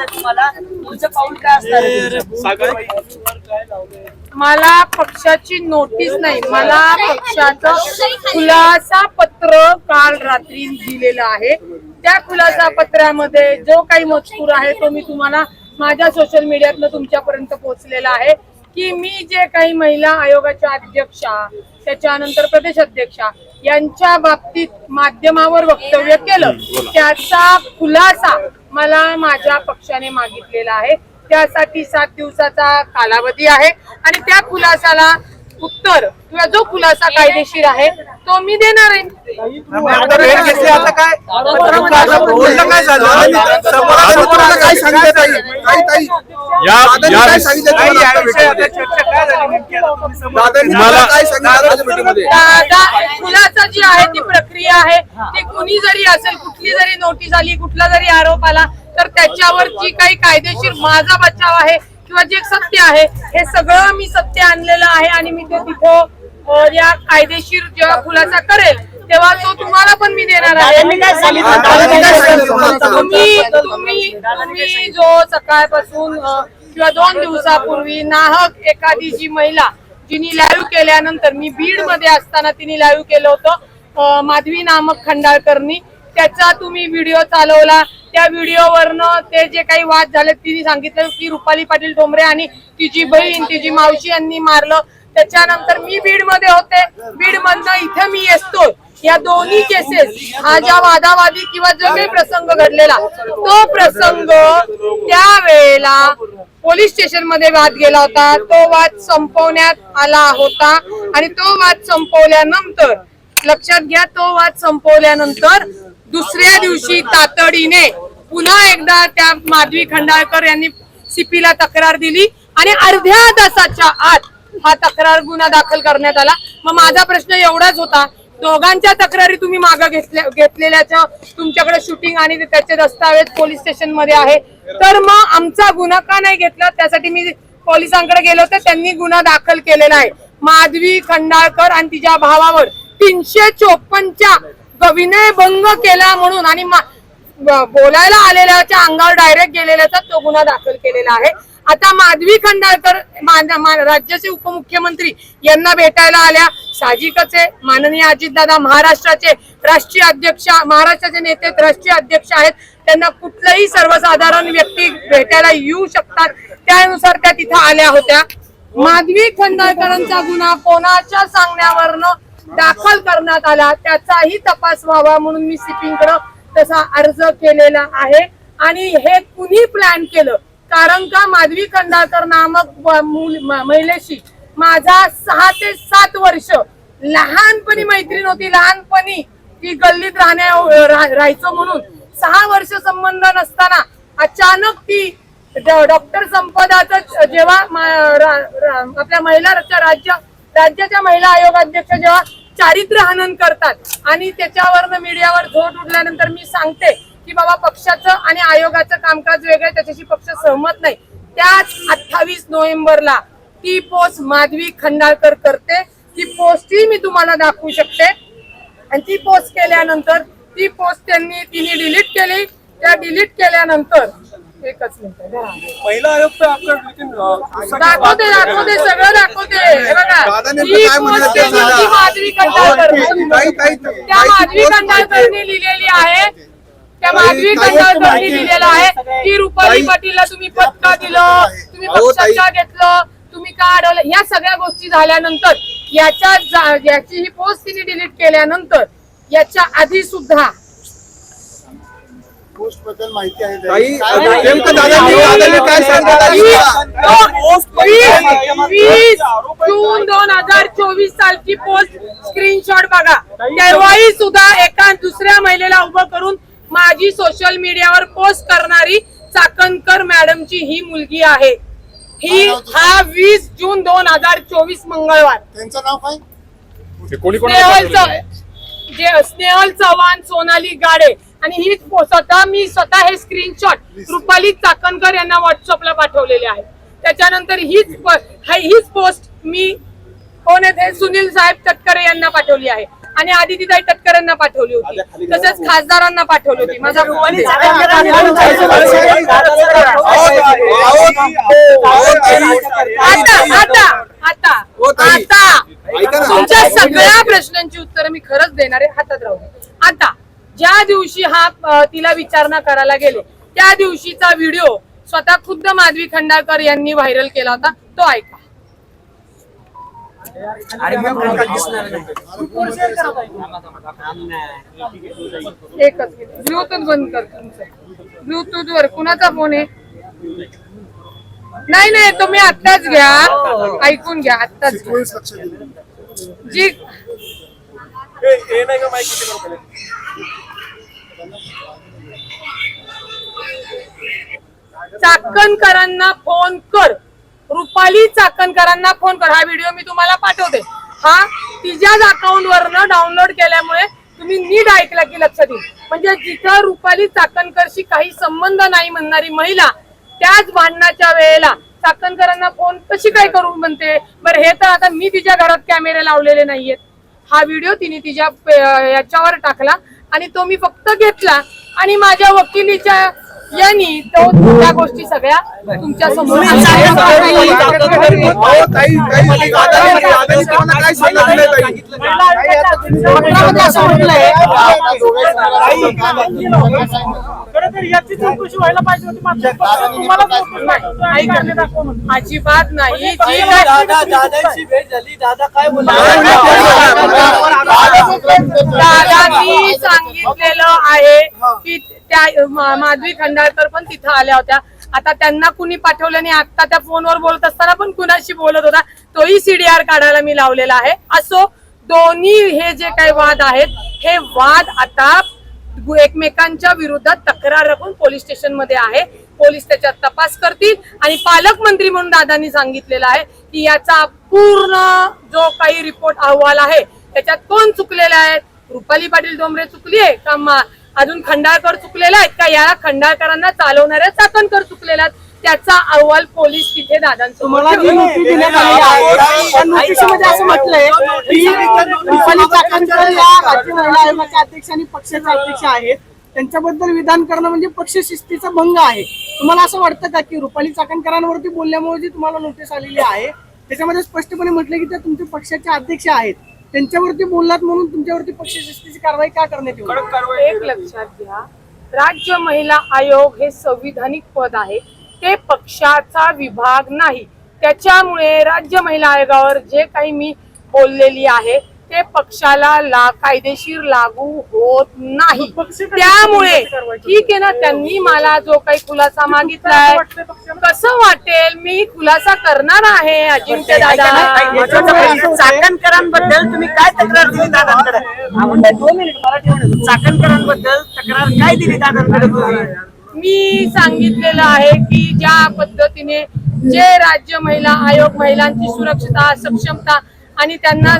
सांगितलं तुम्हाला? तुमचं पाऊल काय असणार आहे? मला पक्षाची नोटीस नाही. मला पक्षाचं खुलासा पत्र काल रात्री दिलेलं आहे. त्या खुलासा पत्रामध्ये जो काही मजकूर आहे तो मी तुम्हाला माझ्या सोशल मीडियातनं तुमच्यापर्यंत पोहोचलेला आहे की मी जे काही महिला आयोगाच्या अध्यक्षा त्याच्यानंतर प्रदेश अध्यक्षा यांच्या बाबतीत माध्यमावर वक्तव्य केलं त्याचा खुलासा मला माझ्या पक्षाने मागितलेला आहे. त्यासाठी सात दिवसाचा कालावधी आहे. आणि त्या खुलासाला उत्तर किंवा जो खुलासा कायदेशीर आहे तो मी देणार आहे. आता भेट घेतली आता काय? आता बोलणं काय झालं? समोरासमोर काय सांगितलं ताई? ताई ताई. या- दादांनी या- काय सांगितलं ताई, तुम्हाला या आता विषयात भेटीमध्ये? चर्चा काय झाली नेमकी आता? तुम्ही समोर- दादांनी तुम्हाला- तुम्हाला काय सांगितलं आता भेटीमध्ये दादा खुलासा जी आहे ती प्रक्रिया आहे ती कुणी जरी असेल कुठली जरी नोटीस आली कुठला जरी आरोप आला तर त्याच्यावर जी काही कायदेशीर माझा बचाव आहे किंवा जे सत्य आहे हे सगळं मी सत्य आणलेलं आहे आणि मी ते तिथं या कायदेशीर जेव्हा खुलासा करेल तेव्हा तो तुम्हाला पण मी देणार आहे. काय सांगितलं? तुम्ही तुम्ही तुम्ही जो सकाळपासून किंवा दोन दिवसापूर्वी नाहक एखादी जी महिला जिने लाईव्ह केल्यानंतर मी बीडमध्ये असताना तिने लाईव्ह केलं होतं माधवी नामक खंडाळकरनी. त्याचा तुम्ही व्हिडिओ चालवला. त्या व्हिडिओवरनं ते जे काही वाद झाले तिने सांगितलं की रुपाली पाटील ठोंबरे आणि तिची बहीण तिची मावशी यांनी मारलं. त्याच्यानंतर मी बीडमध्ये होते. बीड मधनं इथे मी येतो. या दोन्ही केसेस हा ज्या वादावादी किंवा जो काही प्रसंग घडलेला तो प्रसंग त्यावेळेला पोलीस स्टेशनमध्ये वाद गेला होता. तो वाद संपवण्यात आला होता आणि तो वाद संपवल्यानंतर लक्षात घ्या तो वाद संपवल्यानंतर दुसऱ्या दिवशी तातडीने पुन्हा एकदा त्या माधवी खंडाळकर यांनी सीपीला तक्रार दिली आणि अर्ध्या तासाच्या आत हा तक्रार गुन्हा दाखल करण्यात आला. मग माझा प्रश्न एवढाच होता दोघांच्या तक्रारी तुम्ही मागे घेतल्या घेतलेल्याच्या तुमच्याकडे शूटिंग आणि त्याचे दस्तावेज पोलीस स्टेशनमध्ये आहे. तर मग आमचा गुन्हा का नाही घेतला? त्यासाठी मी पोलिसांकडे गेलो होते त्यांनी गुन्हा दाखल केलेला आहे माधवी खंडाळकर आणि तिच्या भावावर तीनशे चोपन्नच्या विनय भंग केला म्हणून आणि बोलायला आलेल्याच्या अंगावर डायरेक्ट गेलेल्याचा तो गुन्हा दाखल केलेला आहे. आता माधवी खंडाळकर मा- राज्याचे उपमुख्यमंत्री यांना भेटायला आल्या. साहजिकच आहे. माननीय अजितदादा महाराष्ट्राचे राष्ट्रीय अध्यक्ष महाराष्ट्राचे नेते राष्ट्रीय अध्यक्ष आहेत. त्यांना कुठलंही सर्वसाधारण व्यक्ती भेटायला येऊ शकतात. त्यानुसार त्या तिथं आल्या होत्या. माधवी खंडाळकरांचा गुन्हा कोणाच्या सांगण्यावरनं दाखल करण्यात आला त्याचाही तपास व्हावा म्हणून मी सिपिंगकडं तसा अर्ज केलेला आहे. आणि हे कुणी प्लॅन केलं? कारण का माधवी कंदाकर नामक मूल- महिलेशी माझा सहा ते सात वर्ष लहानपणी मैत्रीण होती. लहानपणी ती गल्लीत राहण्या रा- राहायचो म्हणून सहा वर्ष संबंध नसताना अचानक ती ड- डॉक्टर संपदाचं जेव्हा रा- आपल्या महिला राज्य राज्याच्या महिला आयोग अध्यक्ष जेव्हा चारित्र्य हनन करतात आणि त्याच्यावरनं मीडियावर झोट उठल्यानंतर मी सांगते की बाबा पक्षाचं आणि आयोगाचं कामकाज वेगळं त्याच्याशी पक्ष सहमत नाही. त्याच अठ्ठावीस नोव्हेंबरला ती पोस्ट माधवी खंडाळकर करते. ती पोस्टही मी तुम्हाला दाखवू शकते. आणि ती पोस्ट केल्यानंतर ती पोस्ट त्यांनी तिने डिलीट केली. त्या डिलीट केल्यानंतर एकच मिनिट. महिला आयोग पे आपका लेकिन अ, दाखवते दाखवते सगळं दाखवते. हे बघा ही पोस्ट केली ती. माधवी खंडाळकर. ताई त्या माधवी खंडाळकरनी लिहिलेली आहे ताई, खंडाळकरनी माहिती- लिहिलेलं आहे की रुपाली पाटीलला तुम्ही पद का दिलं तुम्ही ताई- का घेतलं तुम्ही का अडवलं ह्या सगळ्या गोष्टी झाल्यानंतर याच्या याची ही पोस्ट तिने डिलीट केल्यानंतर याच्या आधी सुद्धा पोस्टबद्दल माहिती आहे जून दोन हजार चोवीस सालची पोस्ट स्क्रीनशॉट बघा तेव्हाही सुद्धा एका दुसऱ्या महिलेला उभं करून माझी सोशल मीडियावर पोस्ट करणारी चाकणकर मॅडमची ही मुलगी आहे. ही हा वीस जून दोन हजार चोवीस मंगळवार. त्यांचं नाव काय? ते कोणी स्नेहल चव्हाण जे स्नेहल चव्हाण सोनाली गाडे. आणि ही स्वतः मी स्वतः हे स्क्रीनशॉट रुपाली चाकणकर यांना व्हॉट्सअपला पाठवलेले आहे. त्याच्यानंतर हीच प- हा- हीच पोस्ट मी कोण आहेत हे? सुनील साहेब तटकरे यांना पाठवली आहे. आणि आदितीताई तटकरांना पाठवली होती तसेच खासदारांना पाठवली होती माझा. आता आता आता आता तुमच्या सगळ्या प्रश्नांची उत्तरं मी खरंच देणार आहे हातात राहू. आता ज्या दिवशी हा तिला विचारणा करायला गेले त्या दिवशीचा व्हिडिओ स्वतः खुद्द माधवी खंडाळकर यांनी व्हायरल केला होता तो ऐका एकच ब्लूटूथ बंद कर तुमचं. ब्लूटूथ वर कुणाचा फोन आहे? नाही नाही तुम्ही आत्ताच घ्या. ऐकून घ्या आत्ताच जी. चाकणकरांना फोन कर. रुपाली चाकणकरांना फोन कर. हा व्हिडिओ मी तुम्हाला पाठवते. हा तिच्याच अकाउंट वरनं डाउनलोड केल्यामुळे तुम्ही नीट ऐकला की लक्षात येईल. म्हणजे जिथं रुपाली चाकणकरशी काही संबंध नाही म्हणणारी महिला त्याच भांडणाच्या वेळेला चाकणकरांना फोन कशी काय करू म्हणते? बरं हे तर आता मी तिच्या घरात कॅमेरे लावलेले नाहीयेत. हा व्हिडिओ तिने तिच्या याच्यावर टाकला आणि तो मी फक्त घेतला. आणि माझ्या वकिलीच्या यांनी तो त्या गोष्टी सगळ्या तुमच्यासमोर सांगितलंय तर याची चौकशी व्हायला पाहिजे होती मात्र तुम्हाला चौकशी नाही. ऐका, दाखव म्हणून. अजिबात नाही जी दादा दादांची भेट झाली दादा काय दादांनी सांगितलेलं आहे की त्या मा- माधवी खंडाळकर पण तिथं आल्या होत्या आता त्यांना कुणी पाठवलं नाही आता त्या फोनवर बोलत असताना पण कुणाशी बोलत होता तोही सीडीआर काढायला मी लावलेला आहे असो दोन्ही हे जे काही वाद आहेत हे वाद आता एकमेकांच्या विरोधात तक्रार राखून पोलीस स्टेशनमध्ये आहे. पोलीस त्याच्यात तपास करतील. आणि पालकमंत्री म्हणून दादांनी सांगितलेलं आहे की याचा पूर्ण जो काही रिपोर्ट अहवाल आहे त्याच्यात कोण चुकलेला आहे रुपाली पाटील डोंबरे चुकली आहे का? मा- अजून खंडाळकर चुकलेला आहेत का? या खंडाळकरांना चालवणाऱ्या चाकणकर चुकलेला आहेत. त्याचा अहवाल पोलीस तिथे दादांसमोर असं म्हटलंय की रुपाली चाकणकर या राज्य महिला आयोगाच्या अध्यक्ष आणि पक्षाचे अध्यक्ष आहेत. त्यांच्याबद्दल विधान करणं म्हणजे पक्ष शिस्तीचा भंग आहे. तुम्हाला असं वाटतं का की रुपाली चाकणकरांवरती बोलल्यामुळे जी तुम्हाला नोटीस आलेली आहे त्याच्यामध्ये स्पष्टपणे म्हटलं की त्या तुमच्या पक्षाचे अध्यक्ष आहेत. त्यांच्यावरती बोललात म्हणून तुमच्यावरती पक्ष शिस्तीची कारवाई का करण्यात येऊ एक लक्षात घ्या. राज्य महिला आयोग हे संविधानिक पद आहे. ते पक्षाचा विभाग नाही. त्याच्यामुळे राज्य महिला आयोगावर जे काही मी बोललेली आहे ते पक्षाला ला कायदेशीर लागू होत नाही. त्यामुळे ठीक आहे ना त्यांनी मला जो काही खुलासा मागितलाय कसं वाटेल? मी खुलासा करणार आहे अजिंक्य दादा. चाकणकरांबद्दल तुम्ही काय तक्रार दिली दादांकडे? दोन मिनिट मराठी चाकणकरांबद्दल तक्रार काय दिली दादांकडे? तुम्ही मी सांगितलेलं आहे की ज्या पद्धतीने जे राज्य महिला आयोग महिलांची सुरक्षता सक्षमता आणि त्यांना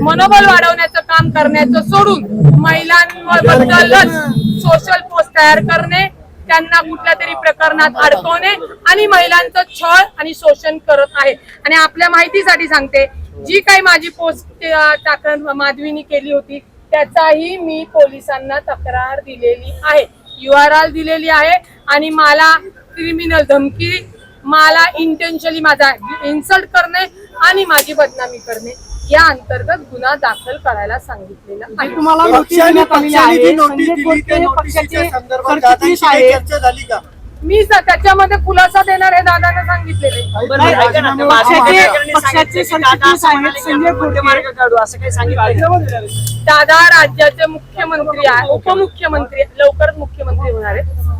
मनोबल वाढवण्याचं काम करण्याचं सोडून महिलांबद्दलच सोशल पोस्ट तयार करणे त्यांना कुठल्या तरी प्रकरणात अडकवणे आणि महिलांचं छळ आणि शोषण करत आहे. आणि आपल्या माहितीसाठी सांगते जी काही माझी पोस्ट टाकण माधवीनी केली होती त्याचाही मी पोलिसांना तक्रार दिलेली आहे. यू आर आर दिलेली आहे आणि मला क्रिमिनल धमकी मला इंटेन्शनली माझा इन्सल्ट करणे आणि माझी बदनामी करणे या अंतर्गत गुन्हा दाखल करायला सांगितलेला आहे. तुम्हाला नोटीस देण्यात आलेली आहे. संजय कोणते पक्षाचे सरचिटणीस आहेत? मी त्याच्यामध्ये खुलासा देणार हे दादाने सांगितलेले दादा राज्याचे मुख्यमंत्री आहे उपमुख्यमंत्री लवकरच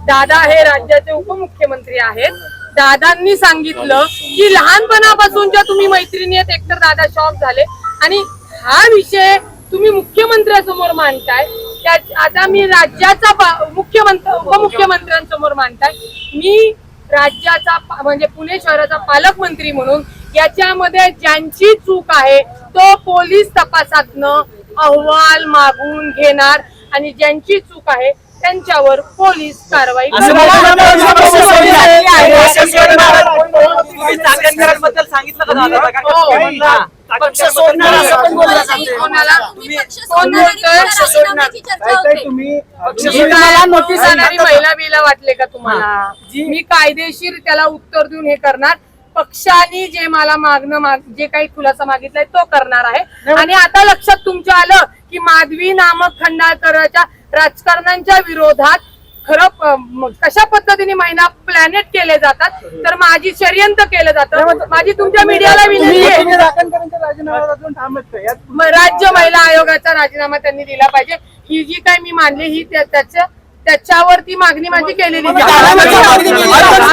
दादा हे राज्याचे उपमुख्यमंत्री आहेत. दादांनी सांगितलं की लहानपणापासूनच्या तुम्ही मैत्रिणी आहेत एकतर दादा शॉक झाले. आणि हा विषय तुम्ही मुख्यमंत्र्यासमोर मांडताय. त्या- आता मी राज्याचा मुख्यमंत्री उपमुख्यमंत्र्यांसमोर मांडताय. मी राज्याचा म्हणजे पुणे शहराचा पालकमंत्री म्हणून याच्यामध्ये ज्यांची चूक आहे तो पोलीस तपासातनं अहवाल मागून घेणार. आणि ज्यांची चूक आहे त्यांच्यावर पोलीस कारवाई करणार. चाकणकरांबद्दल सांगितलं का दादा? हो. पक्ष सोडणार असं पण बोललं जातंय. कोणाला तुम्ही पक्ष कोण सोडणार आणि बोलतोय? तुमच्या राजीनाम्याची चर्चा होते तुम्ही मी काय नोटीस जाणारी महिला बिला वाटले का तुम्हाला? मी कायदेशीर त्याला उत्तर देऊन हे करणार. पक्षाने जे मला मागणं माग जे काही खुलासा मागितलाय तो करणार आहे. आणि आता लक्षात तुमच्या आलं की माधवी नामक खंडाळकरच्या राजकारणांच्या विरोधात खरं कशा पद्धतीने महिना प्लॅनेट केले जातात तर माझी षडयंत्र केलं जातं. माझी तुमच्या मीडियाला विनंती आहे. राज्य महिला आयोगाचा राजीनामा त्यांनी दिला पाहिजे. ही जी काही मी मांडली ही त्या- त्याच्या त्याच्यावरती मागणी माझी केलेली.